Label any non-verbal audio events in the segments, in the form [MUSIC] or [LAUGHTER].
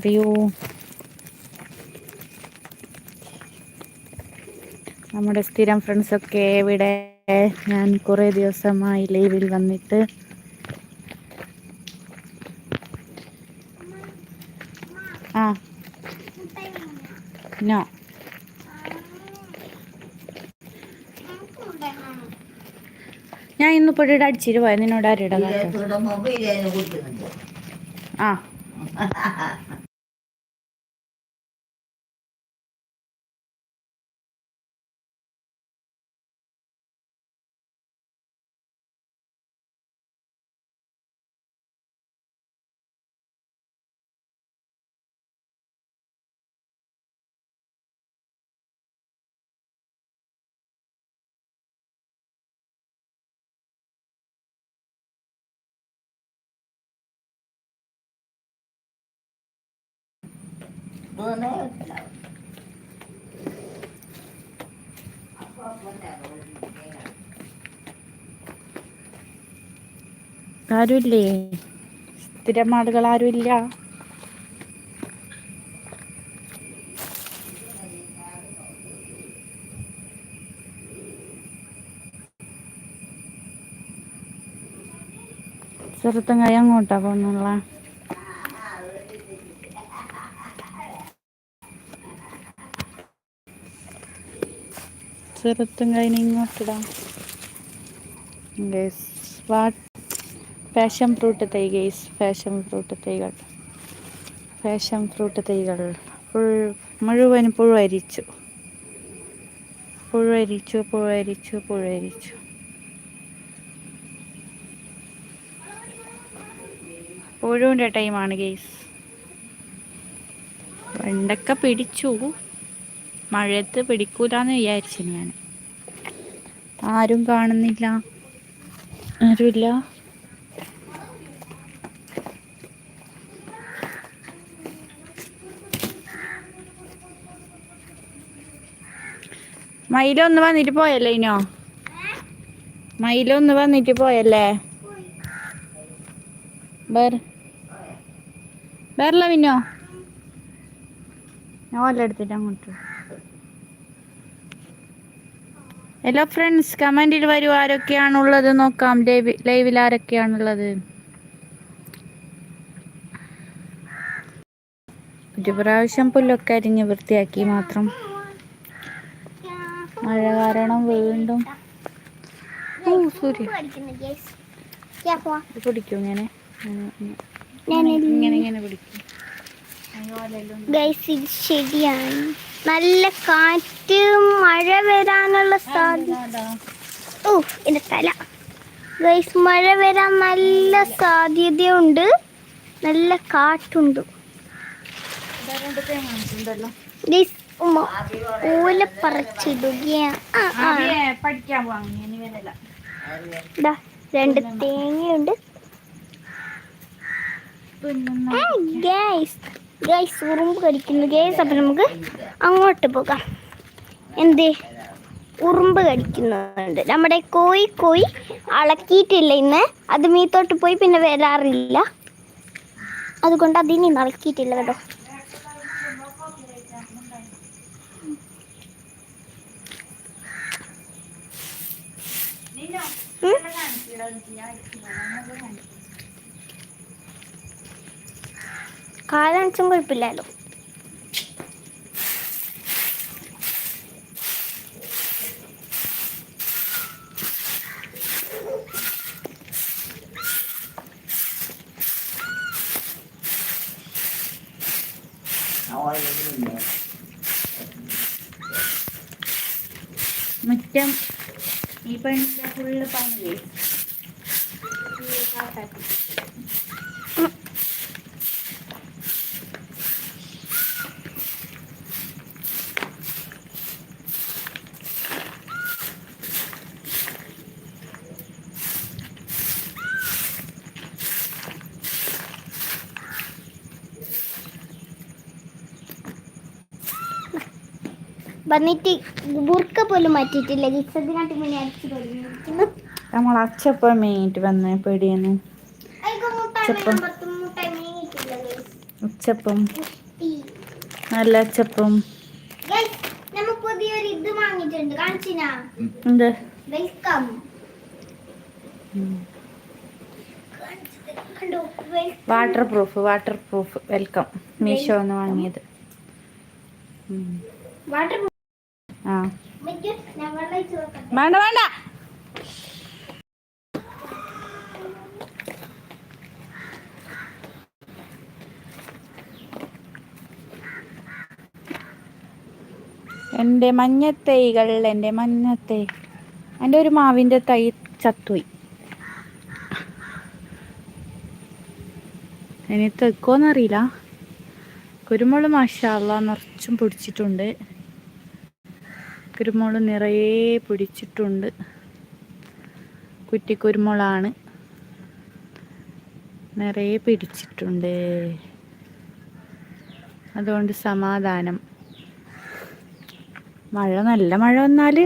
പറയൂ നമ്മുടെ സ്ഥിരം ഫ്രണ്ട്സൊക്കെ ഇവിടെ. ഞാൻ കുറേ ദിവസമായി ലീവിൽ വന്നിട്ട്. ആ. നോ. ഞാൻ ഇന്ന് ഇവിടെ അടിച്ചിട്ട് പോയ നിന്നോട് ആരുടെ ആ. [LAUGHS] ആരുമില്ലേ സ്ഥിരം ആളുകൾ ആരുമില്ല. ചെറുത്തങ്ങായി അങ്ങോട്ടാ പോകുന്നുള്ള. ചെറുത്തങ്ങായിന് ഇങ്ങോട്ടിടാം. ഗൈസ് വാട്ട് പാഷൻ ഫ്രൂട്ട് തൈ ഗൈസ് പാഷൻ ഫ്രൂട്ട് തൈകൾ. പാഷൻ ഫ്രൂട്ട് തൈകൾ. ഫുൾ മുഴുവൻ പുഴുവരിച്ചു. പുഴുവരിച്ചു പുഴുവരിച്ചു പുഴുവരിച്ചു. പുഴുവിന്റെ ടൈമാണ് ഗെയ്സ് വെണ്ടക്ക പിടിച്ചു. മഴയത്ത് പിടിക്കൂലെന്ന് വിചാരിച്ചു ഞാൻ ആരും കാണുന്നില്ല. ആരുമില്ല? മയിലൊന്ന് വന്നിട്ട് പോയല്ലേ ഇനോ? മയിലൊന്ന് വന്നിട്ട് പോയല്ലേ? വേറെ വേറെ പിന്നോ ഞാൻ എടുത്തിട്ട് അങ്ങോട്ട് ഹലോ ഫ്രണ്ട്സ് കമന്റിൽ വരൂ. ആരൊക്കെയാണുള്ളത്? നോക്കാം. ലൈവ് ലൈവിൽ ആരൊക്കെയാണുള്ളത്? ഒരു പ്രാവശ്യം പുല്ലൊക്കെ അരിഞ്ഞ് വൃത്തിയാക്കി മാത്രം. മഴ കാരണം വീണ്ടും. പിടിക്കും ഇങ്ങനെ. ഇങ്ങനെ ഇങ്ങനെ പിടിക്കും. ശരിയാണ്. നല്ല കാറ്റ് മഴ വരാനുള്ള സാധ്യത. ഓ എന്റെ തല. ഗൈസ് മഴ വരാൻ നല്ല സാധ്യതയുണ്ട്. നല്ല കാറ്റുണ്ട്. ഗൈസ് ഉമ്മ ഓല പറിച്ചിടുകയാണ് രണ്ട് തേങ്ങയുണ്ട്. ഗൈസ് ഗൈസ് ഉറുമ്പ് കടിക്കുന്നു ഗൈസ് അപ്പം നമുക്ക് അങ്ങോട്ട് പോകാം. എന്ത്? ഉറുമ്പ് കടിക്കുന്നുണ്ട് നമ്മുടെ കോയി കോയി അളക്കിയിട്ടില്ല ഇന്ന്. അത് മീത്തോട്ട് പോയി പിന്നെ വരാറില്ല. അതുകൊണ്ട് അതിനി അളക്കിയിട്ടില്ല കേട്ടോ. ഉം? കാലാണിച്ചും കുഴപ്പമില്ലല്ലോ. മുറ്റം ഈ പെണ്ണിന്റെ ഫുള്ള് പണിയേ വന്നിട്ട് ബുർക്ക പോലും മാറ്റിയിട്ടില്ല. ഗിസത്തിനാട്ടി മുന്നേ അടിച്ചു തുടങ്ങിയിരിക്കുന്നു നമ്മൾ അച്ചപ്പം മീനിട്ട് വന്ന് പേടിയെന്ന്. അച്ചപ്പം. അച്ചപ്പം. നല്ല അച്ചപ്പം. പുതിയൊരു ഇത് വാങ്ങിയിട്ടുണ്ട്. കാണിച്ചിനാ? എന്ത്? Welcome. Waterproof waterproof. Welcome. Meesho എന്ന് വാങ്ങിയത്. വാട്ടർ ആ. വേണ്ട വേണ്ട. എന്റെ മഞ്ഞത്തൈകൾ എന്റെ മഞ്ഞത്തൈ. എന്റെ ഒരു മാവിന്റെ തൈ ചത്തുപോയി. ഇനി തെക്കോന്നറിയില്ല. കുരുമുളക് മാഷാള്ള നിറച്ചും പിടിച്ചിട്ടുണ്ട്. കുരുമുളക് നിറയെ പിടിച്ചിട്ടുണ്ട്. കുറ്റിക്കുരുമുളാണ് നിറയെ പിടിച്ചിട്ടുണ്ട്. അതുകൊണ്ട് സമാധാനം. മഴ നല്ല മഴ വന്നാൽ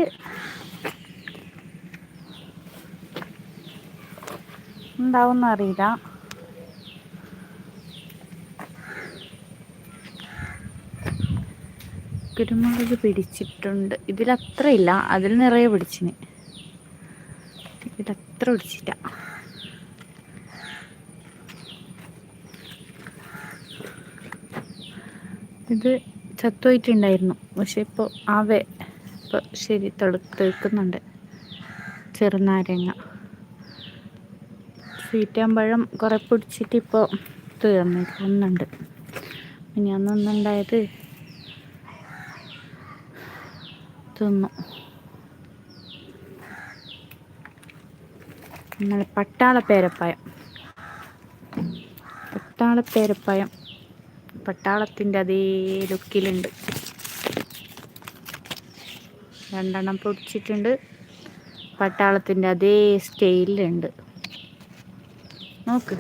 ഉണ്ടാവുമെന്ന് കുരുമുളക് പിടിച്ചിട്ടുണ്ട്. ഇതിലത്ര ഇല്ല. അതിൽ നിറയെ പിടിച്ചിന്. ഇതിലത്ര പിടിച്ചില്ല. ഇത് ചത്തുപോയിട്ടുണ്ടായിരുന്നു. പക്ഷെ ഇപ്പോൾ ആവെ. ഇപ്പോൾ ശരി തെളു തെളുക്കുന്നുണ്ട് ചെറുനാരങ്ങ. സീറ്റാമ്പഴം കുറെ പിടിച്ചിട്ട് ഇപ്പോൾ തീർന്നിരിക്കുന്നുണ്ട്. ഇനി അന്നൊന്നുണ്ടായത് തിന്നു ഇന്നലെ പട്ടാള പേരപ്പായം പട്ടാള പേരപ്പായം പട്ടാളത്തിന്റെ അതേ ലുക്കിലുണ്ട്. രണ്ടെണ്ണം പൊടിച്ചിട്ടുണ്ട്. പട്ടാളത്തിന്റെ അതേ സ്റ്റൈലിലുണ്ട്. നോക്ക്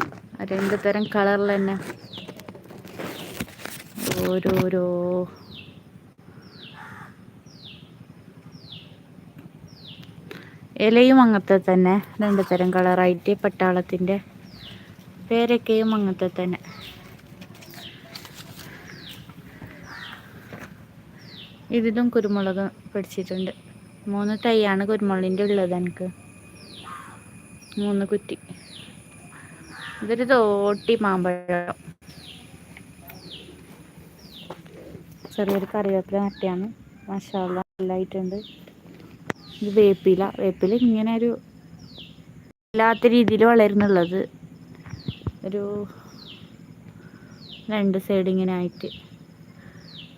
രണ്ട് തരം കളറിൽ തന്നെ ഓരോരോ ഇലയും അങ്ങനത്തെ തന്നെ രണ്ട് തരം കളറായിട്ട് പട്ടാളത്തിന്റെ പേരക്കയും അങ്ങനത്തെ തന്നെ. ഇതിലും കുരുമുളക് പിടിച്ചിട്ടുണ്ട്. മൂന്ന് തൈയാണ് കുരുമുളകിന്റെ ഉള്ളത് എനിക്ക്. മൂന്ന് കുറ്റി. ഇതൊരു തോട്ടി മാമ്പഴം. ചെറിയൊരു കറിവേപ്പില നട്ടിയാണ്. മസാല നല്ലതായിട്ടുണ്ട് ഇത് വേപ്പില വേപ്പില ഇങ്ങനെ ഒരു ഇല്ലാത്ത രീതിയിൽ വളരുന്നുള്ളത്. ഒരു രണ്ട് സൈഡ് ഇങ്ങനെ ആയിട്ട്.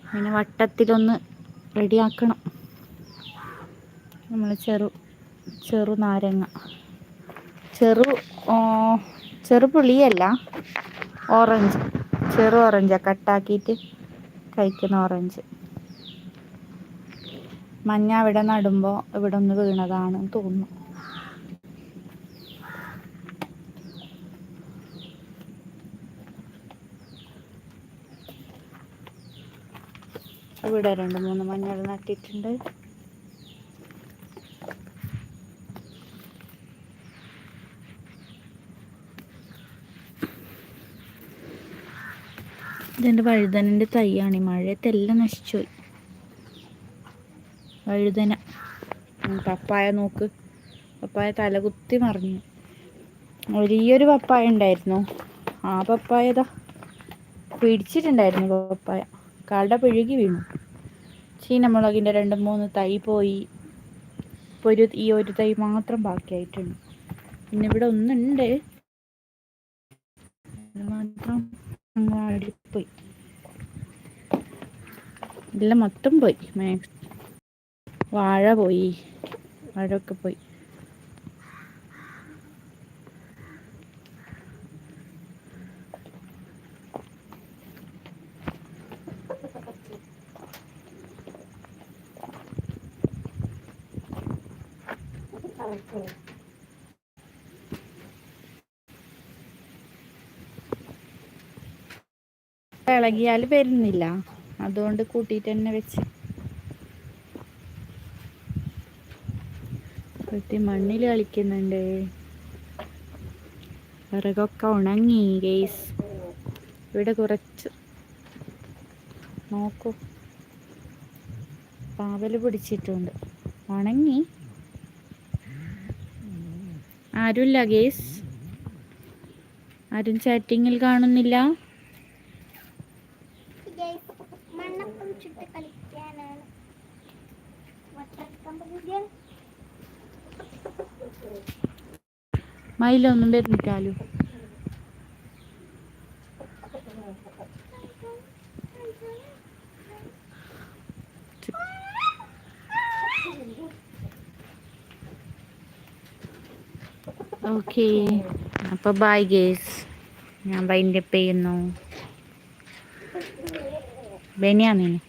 അങ്ങനെ വട്ടത്തിലൊന്ന് റെഡിയാക്കണം നമ്മൾ ചെറു ചെറു നാരങ്ങ. ചെറു ചെറു പുളിയല്ല ഓറഞ്ച് ചെറു ഓറഞ്ചാണ് കട്ടാക്കിയിട്ട് കഴിക്കുന്ന ഓറഞ്ച് മഞ്ഞ അവിടെ നടുമ്പോൾ ഇവിടെ ഒന്ന് വീണതാണ് തോന്നുന്നു. ഇവിടെ രണ്ട് മൂന്ന് മഞ്ഞൾ നട്ടിട്ടുണ്ട്. ഇതെന്റെ വഴുതനന്റെ തൈയാണ്. ഈ മഴയത്തെല്ലാം നശിച്ചുപോയി. വഴുതന. പപ്പായ നോക്ക്. പപ്പായ തലകുത്തി മറിഞ്ഞു. വലിയൊരു പപ്പായ ഉണ്ടായിരുന്നു. ആ പപ്പായതാ പിടിച്ചിട്ടുണ്ടായിരുന്നു പപ്പായ. കട പിഴുകി വീണു. ചീനമുളകിന്റെ രണ്ട് മൂന്ന് തൈ പോയി. ഇപ്പോൾ ഒരു ഈ ഒരു തൈ മാത്രം ബാക്കിയായിട്ടുണ്ട്. പിന്നെ ഇവിടെ ഒന്നുണ്ട്. മാത്രം പോയി എല്ലാം മൊത്തം പോയി. മാക്സ് വാഴ പോയി. വാഴയൊക്കെ പോയി. ഇളകിയാൽ വരുന്നില്ല. അതുകൊണ്ട് കൂട്ടിയിട്ട് തന്നെ വെച്ച്. കുട്ടി മണ്ണിൽ കളിക്കുന്നുണ്ട്. വിറകൊക്കെ ഉണങ്ങി ഗെയ്സ് ഇവിടെ കുറച്ച് നോക്കൂ. പാവൽ പിടിച്ചിട്ടുണ്ട്. ഉണങ്ങി. ആരുമില്ല ഗേസ് ആരും ചാറ്റിങ്ങിൽ കാണുന്നില്ല. മയിലൊന്നും വരുന്നിട്ടാലു ഓക്കെ അപ്പോൾ ബൈ ഗേസ് ഞാൻ ബൈന്റെ ചെയ്യുന്നു. ബനിയാ നീನು